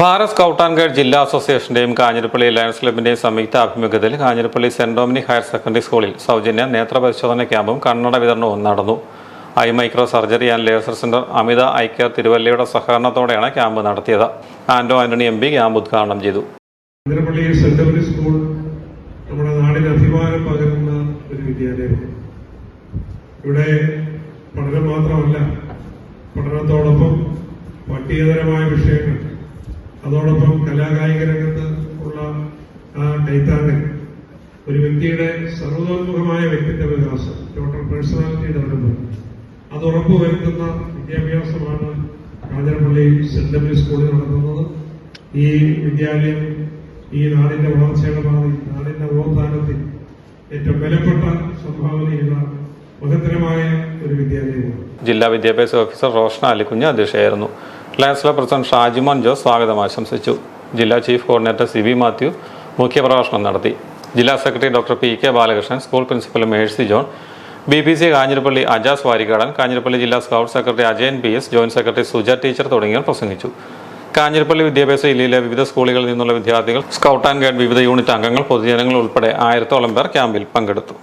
Bharat scout and guide ജില്ലാ അസോസിയേഷന്റെയും Kanjirappally lions ക്ലബിന്റെയും സംയുക്ത ആഭിമുഖ്യത്തിൽ Kanjirappally Saint Dominic higher secondary സ്കൂളിൽ സൗജന്യ നേത്രപരിശോധന ക്യാമ്പും കണ്ണട വിതരണവും നടന്നു. Eye micro surgery and laser centre Amitha eye care തിരുവല്ലയുടെ സഹകരണത്തോടെയാണ് ക്യാമ്പ് നടത്തിയത്. Anto Antony M P camp ഉദ്ഘാടനം ചെയ്തു. സെന്റ് സ്കൂൾ നമ്മുടെ ഒരു വിദ്യാലയമാണ്. ഇവിടെ മാത്രമല്ല പഠനത്തോടൊപ്പം പട്ടികതരമായ വിഷയങ്ങൾ അതോടൊപ്പം കലാകായിക രംഗത്ത് ഉള്ള ആ ഒരു വ്യക്തിയുടെ സർവതോന്മുഖമായ വ്യക്തിത്വ വികാസം ടോട്ടൽ പേഴ്സണാലിറ്റി ഡെവലപ്മെന്റ്. അത് ഉറപ്പുവരുത്തുന്ന വിദ്യാഭ്യാസമാണ് കാഞ്ഞിരപ്പള്ളി സെന്റ് ഡബ്ല്യൂ സ്കൂളിൽ നടത്തുന്നത്. ഈ വിദ്യാലയം ഈ നാടിന്റെ വളർച്ചയുടെ ഭാവി നാടിന്റെ നവോത്ഥാനത്തിൽ ഏറ്റവും വിലപ്പെട്ട സംഭാവന ചെയ്ത മഹത്തരമായ ഒരു വിദ്യാലയമാണ്. ജില്ലാ വിദ്യാഭ്യാസ ഓഫീസർ റോഷന അലിക്കുഞ്ഞ് അധ്യക്ഷയായിരുന്നു. ക്ലബ് പ്രസിഡന്റ് ഷാജിമോൻ ജോസ് സ്വാഗതം ആശംസിച്ചു. ജില്ലാ chief coordinator C V Mathew മുഖ്യപ്രഭാഷണം നടത്തി. ജില്ലാ secretary doctor P K Balakrishnan school principal Mercy John B P C Kanjirappally Ajas Varikkadan Kanjirappally ജില്ലാ scout secretary Ajayan P S joint secretary Suja teacher തുടങ്ങിയവർ പ്രസംഗിച്ചു. കാഞ്ഞിരപ്പള്ളി വിദ്യാഭ്യാസ ജില്ലയിലെ വിവിധ സ്കൂളുകളിൽ നിന്നുള്ള വിദ്യാർത്ഥികൾ സ്കൗട്ട് ആൻഡ് ഗൈഡ് വിവിധ യൂണിറ്റ് അംഗങ്ങൾ പൊതുജനങ്ങൾ ഉൾപ്പെടെ ആയിരത്തോളം പേർ ക്യാമ്പിൽ പങ്കെടുത്തു.